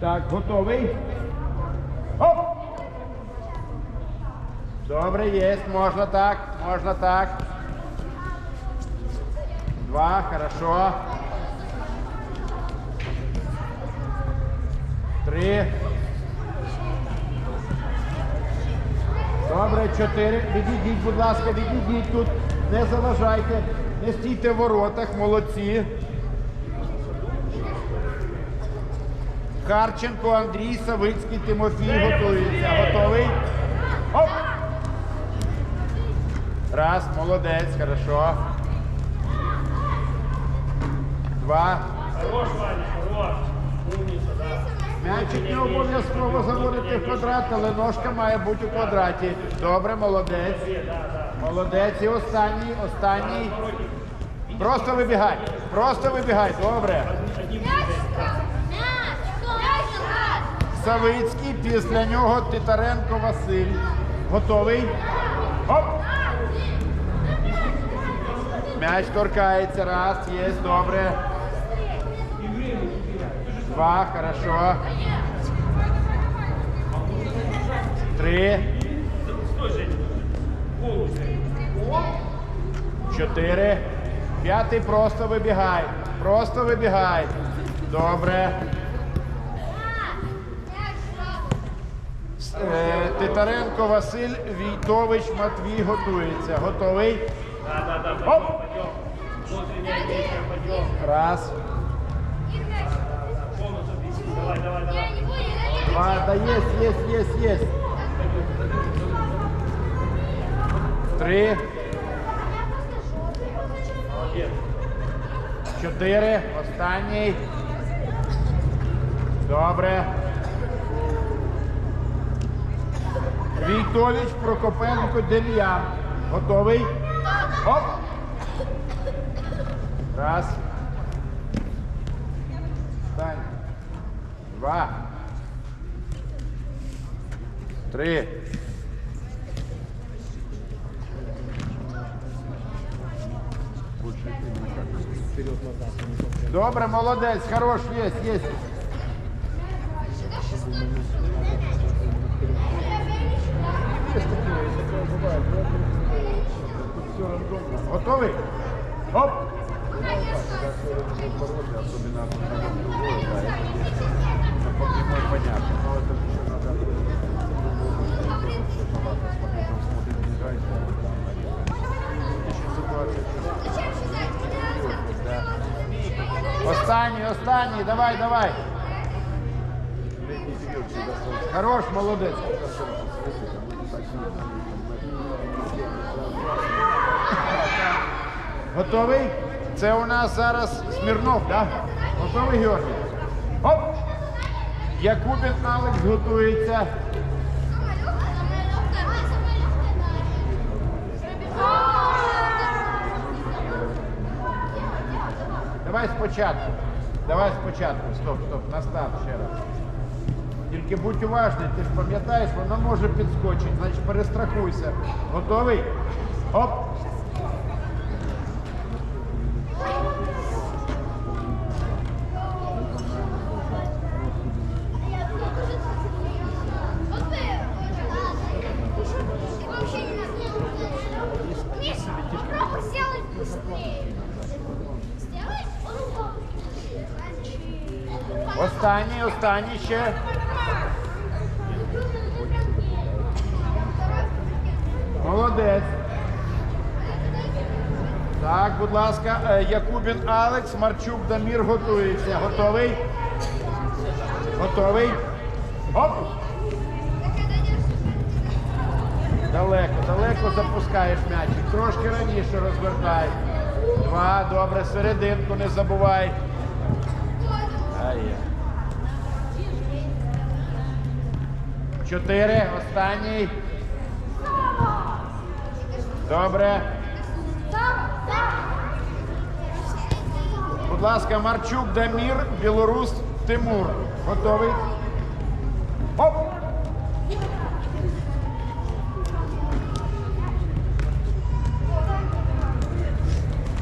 Так, готовий. Оп! Добре, є, можна так, можна так. Два, хорошо. Три. Добре, чотири. Відійдіть, будь ласка, відійдіть тут. Не заважайте. Не стійте в воротах, молодці. Харченко, Андрій, Савицький, Тимофій готується. Готовий? Оп! Раз, молодець, хорошо. Два. Хорош, Ваня. М'ячик не обов'язково заводити в квадрат, але ножка має бути у квадраті. Добре, молодець. Молодець. І останній, останній. Просто вибігай. Просто вибігай. Добре. Савицький, після нього Титаренко Василь. Готовий? Оп! М'яч торкається. Раз, є, добре. Два, хорошо. Три. Чотири. П'ятий просто вибігай. Просто вибігай. Добре. Титаренко Василь Війтович Матвій готується. Готовий? Оп! Раз. Два. Да есть, есть, есть, есть. Три. Чотири. Останній. Добре. Війтович, Прокопенко, Дем'ян. Готовий? Оп! Раз. Встань. Два. Три. Добре, молодець, хорош, есть, есть. Готовий? Оп! Останній, останній, давай, давай. Хорош, молодець. Готовий? Це у нас зараз Смірнов, так? Да? Готовий, Георгій? Оп! Якубін Алекс готується. Давай спочатку. Давай спочатку. Стоп, стоп, настав ще раз. Тільки будь уважний, ти ж пам'ятаєш, вона може підскочити, значить перестрахуйся. Готовий? Оп! Останній, останній ще. Молодець. Так, будь ласка, е, Якубін Алекс, Марчук Дамір готується. Готовий? Готовий? Оп! Далеко, далеко запускаєш м'ячик. Трошки раніше розвертай. Два, добре, серединку не забувай. Ай. Чотири, останній. Добре. Будь ласка, Марчук Дамір, Білорус Тимур. Готовий? Оп!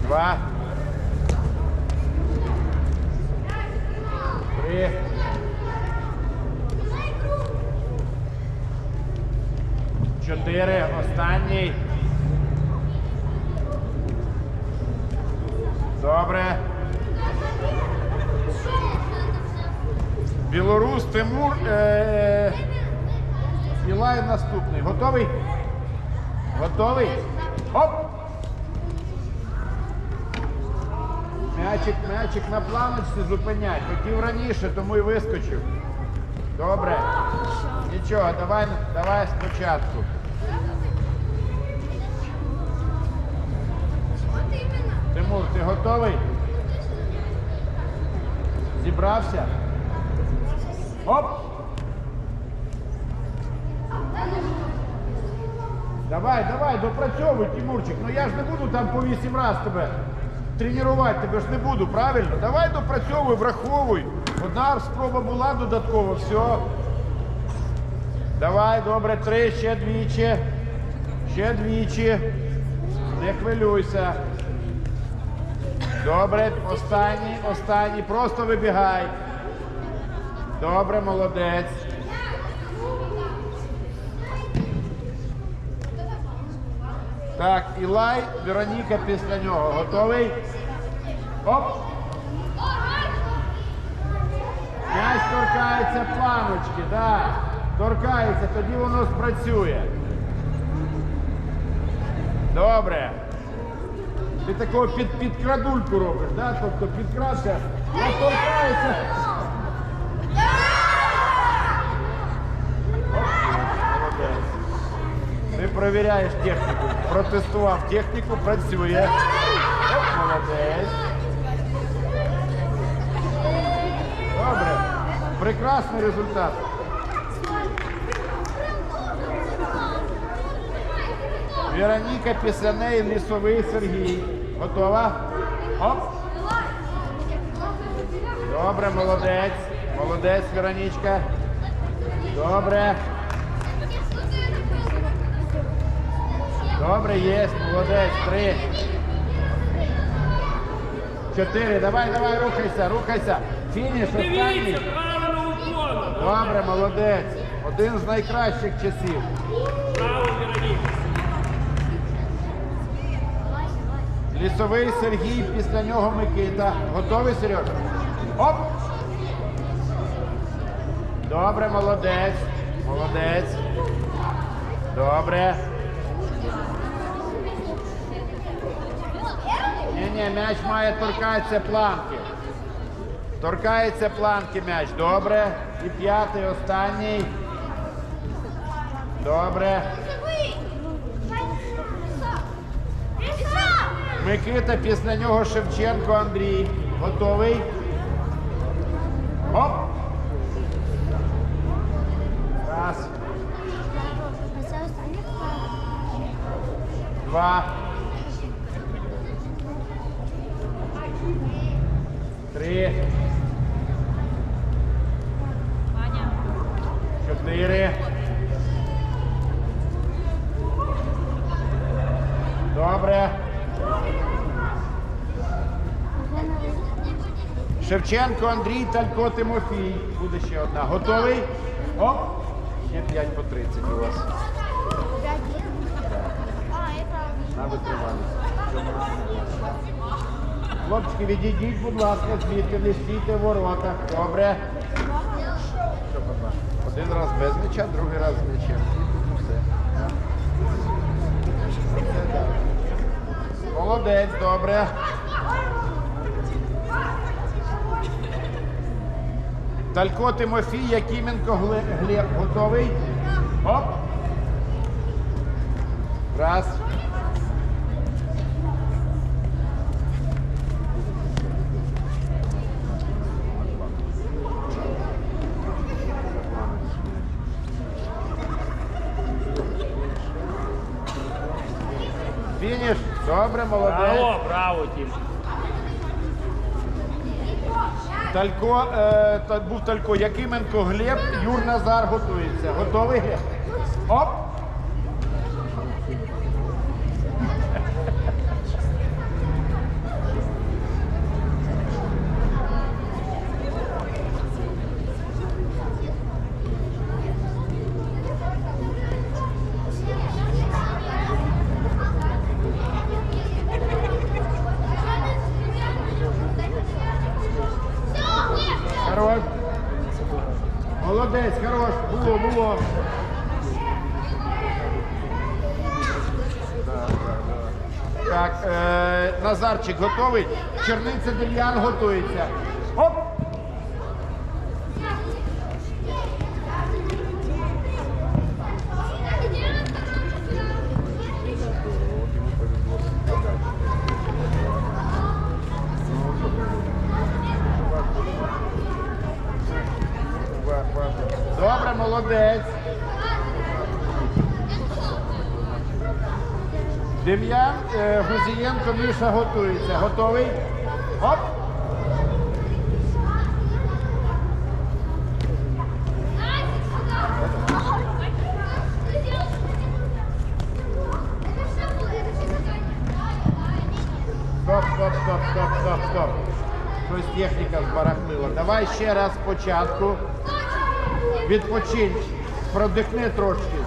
Два. Три. Чотири. Останній. Добре. Білорус Тимур. Е- Ілай наступний. Готовий? Готовий? Оп! М'ячик, м'ячик на планочці зупинять. Хотів раніше, тому і вискочив. Добре. Нічого, давай, давай спочатку. Тимур, ти готовий? Зібрався? Оп! Давай, давай, допрацьовуй, Тимурчик. Ну я ж не буду там по вісім раз тебе тренувати, тебе ж не буду, правильно? Давай допрацьовуй, враховуй. Одна спроба була додаткова, все. Давай, добре, три, ще двічі. Ще двічі. Не хвилюйся. Добре, останній, останній. Просто вибігай. Добре, молодець. Так, Ілай, Вероніка після нього. Готовий? Оп! М'яч торкається планочки, так. Торкається, тоді воно спрацює. Добре. Ти такого під, підкрадульку робиш, да? тобто підкрався, а Ти перевіряєш техніку. Протестував техніку, працює. Оп, молодець. Добре. Прекрасний результат. Вероніка після неї лісовий Сергій. Готова? Оп. Добре, молодець. Молодець, Веронічка. Добре. Добре, є, молодець. Три. Чотири. Давай, давай, рухайся, рухайся. Фініш, останній. Добре, молодець. Один з найкращих часів. Право, Вероніка. Лісовий Сергій, після нього Микита. Готовий, Сережа? Оп! Добре, молодець. Молодець. Добре. Ні-ні, м'яч має торкатися планки. Торкається планки м'яч. Добре. І п'ятий, останній. Добре. Микита, після нього Шевченко Андрій. Готовий? Оп! Раз, два. Три. Чотири. Добре. Шевченко Андрій, Талько Тимофій. Буде ще одна. Готовий? Оп! Ще 5 по 30 у вас. На. Хлопчики, відійдіть, будь ласка, звідти, не стійте в воротах. Добре. Один раз без м'яча, другий раз з м'ячем. І Все. Все. Молодець, добре. Талько Тимофій, Якименко Глеб. Готовий? Оп. Раз. Фініш. Добре, молодець. Браво, браво, Тім. Талько, е, та, був Талько, Якименко Глеб, Юр Назар готується. Готовий Глеб? Оп! Хорош. Молодець, хорош. Було, було. Так, е, Назарчик готовий. Черниця Дем'ян готується. Оп! Добре, молодець. Дем'ян е, Гузієнко Міша готується. Готовий? Оп! Стоп, стоп, стоп, стоп, стоп, стоп. Щось техніка збарахлила. Давай ще раз спочатку. Відпочинь. Продихни трошки.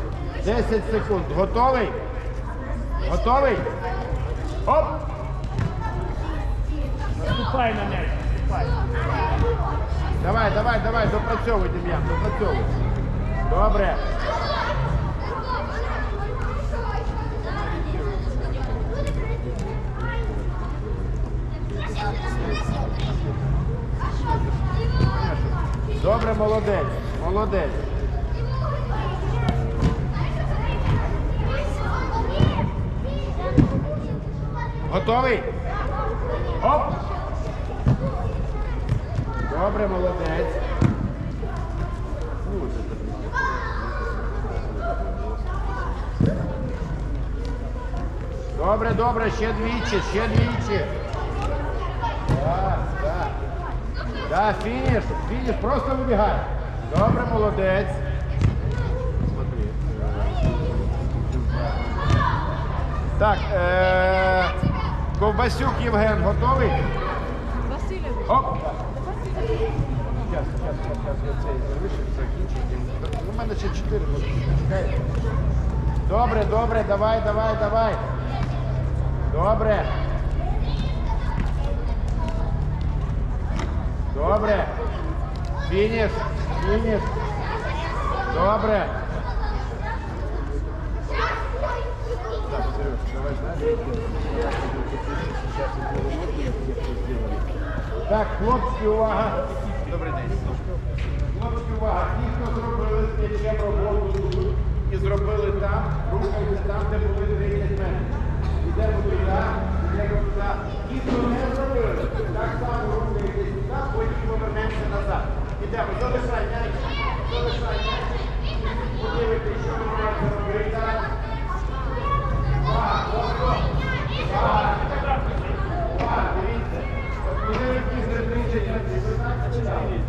10 секунд. Готовий? Готовий? Оп! Наступай на м'яч, наступай. Давай, давай, давай, допрацьовуй, Дем'ян, допрацьовуй. Добре. Добре, молодець. Молодець. Готовий? Оп! Добре, молодець. Добре, добре, ще двічі, ще двічі. Так, так. Так, фініш, фініш, просто вибігай. Добре, молодець. Так, е- Ковбасюк Євген готовий? Васильович, Оп! Зараз, зараз, зараз я цей. У мене ще чотири буде. Чекай. Добре, добре, давай, давай, давай. Добре. Добре. Фініш, фініш. Добре. Так, Сереж, давай, знаєш, Так, хлопці, увага. Добрий день. Хлопці, увага. Ті, хто зробили з роботу і зробили там, рухайтесь там, де були 30 метрів. Йдемо туди, йдемо туди. Ті, хто не зробили, так само рухайтесь туди, потім повернемося назад. Ідемо, залишай м'яч, залишай м'яч. Подивитесь, що ви маєте робити. Увага, хлопці. Увага. Увага, дивіться. Коли ви після 30 метрів, ви знаєте, чи ні?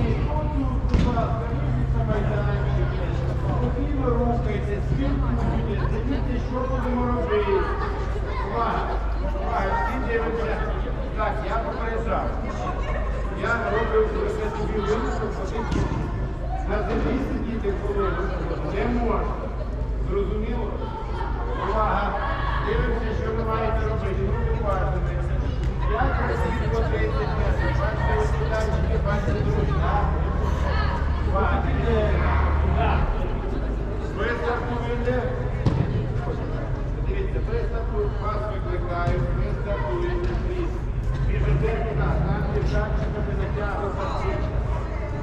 І отут, будь ласка, вийдіть на майданчик. Спокійно рухайтесь, спілкуйтесь, дивіться, що будемо робити. Увага, увага, всі дивимося. Так, я попереджав. Я роблю лише тобі виносок один кількість. На землі сидіти хвилину не можна. Зрозуміло? Увага! Дивимося, що ви маєте робити. Руки уважними. П'ять разів по 30 метрів. Бачите, ось киданчики, бачите, друзі, так? Увага, іде. Виставку вийде. Дивіться, виставку вас викликають, виставкуєте пліс. Біжите туди, там дівчатчиками натягнуться.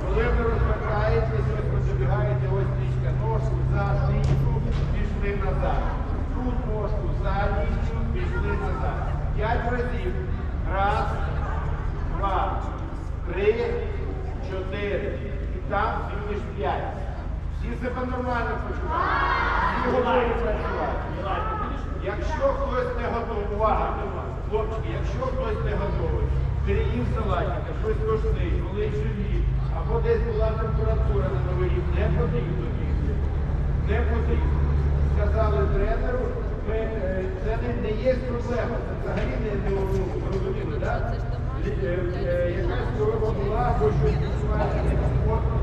Коли ви розпакаєтесь, ви забігаєте ось нічка ножку за нічку, пішли назад. Тут ножку за нічку, пішли назад. П'ять разів. Раз, два, три, чотири. І там фініш п'ять. Всі себе нормально почувають. Всі готові працювати. Якщо хтось не готовий, увага, хлопчики, якщо хтось не готовий, переїв салатика, щось важний, болить живіт, або десь була температура на новий рік, не потрібно бігти. Не потрібно. Сказали тренеру, ми, е, це не, не є проблема, це взагалі не, ну, так? Якась хвороба була, або щось відбувається треба.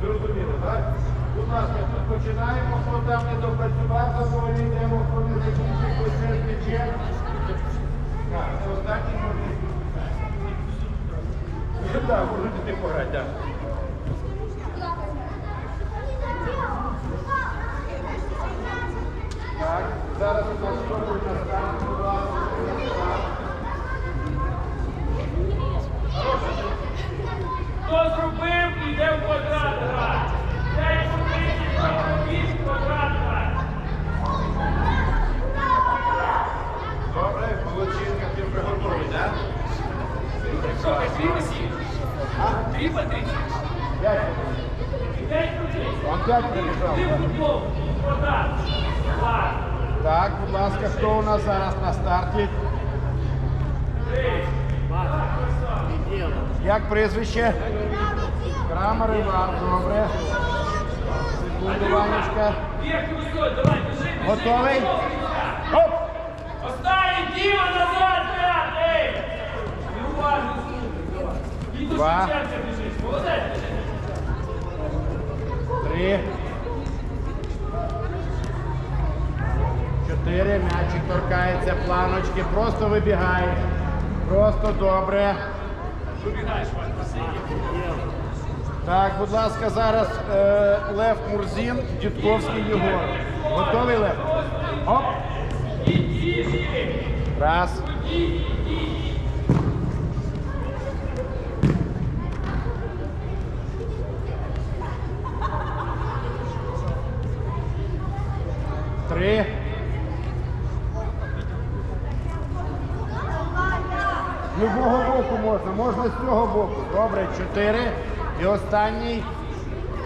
Зрозуміло, так? Будь ласка, тут починаємо, хто там не допрацював, за собою йдемо, хто не закінчив, хто ще м'ячем. Так, це останній можливість. да, можете ти пограти, да. Так, зараз у нас спробують на старт, будь ласка. Хто зробив, іде в квадрат грати. П'ять позицій, робіть в квадрат грати. Добре, Молодчинка, ти вже готовий, так? Що, дві усі? Дві позиції. П'ять. П'ять позицій. Он п'ять прибіжав. Ти футбол, квадрат. Два. Так, будь ласка, хто у нас зараз на старті? Як прізвище? Крамер Іван, добре. Секунду, Ванечка. Вверх і усьо, давай, біжи, біжи. Готовий? Оп! Останній, Діма, назад! Неуважно. І Два. Молодець. Три. Чотири. М'ячик торкається планочки. Просто вибігаєш. Просто добре. Так, будь ласка, зараз е, Лев Мурзін, Дідковський Єгор. Готовий Лев? Оп. Раз. Три. З любого боку можна, можна з цього боку. Добре, чотири. І останній.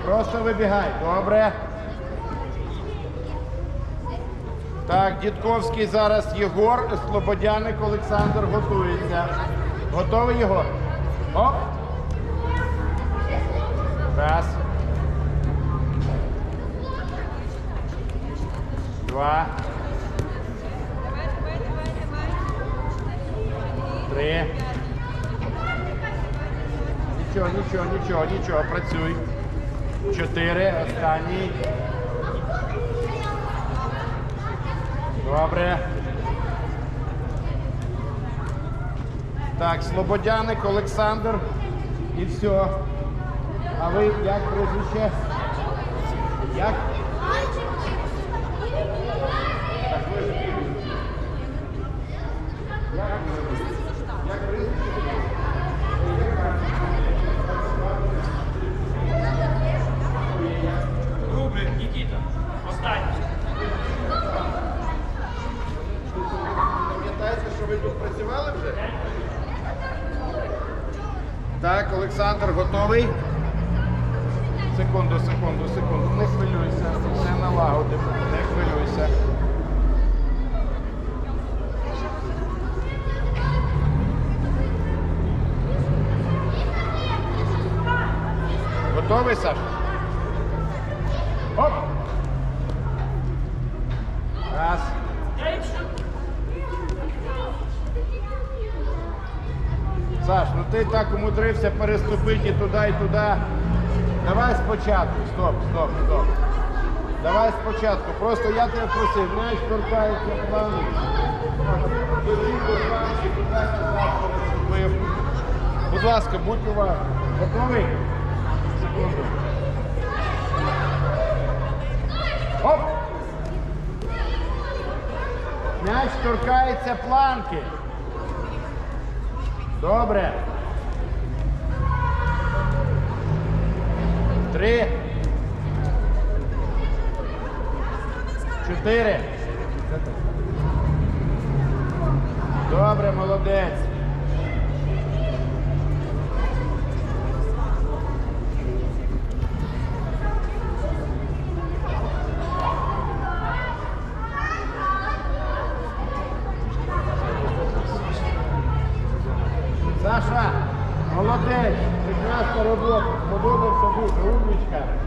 Просто вибігай. Добре. Так, Дідковський зараз Єгор, Слободяник Олександр готується. Готовий Єгор? Оп. Раз. Два. Три. Нічого, нічого, нічого, нічого, працюй. Чотири, останній. Добре. Так, Слободяник, Олександр. І все. А ви як прізвище? Як? Так ви ж Як прізвище? Рубль, Нікіта. Останній. Пам'ятаєте, що ви тут працювали вже? Так, Олександр так умудрився переступити туди, і туди. Давай спочатку. Стоп, стоп, стоп. Давай спочатку. Просто я тебе просив, м'яч торкається переступив. Будь ласка, будь уважний. Готовий? Секунду. Оп! М'яч торкається планки. Добре. Три. Чотири. Добре, молодець. Саша, молодець, прекрасна робота. Bruno, cara.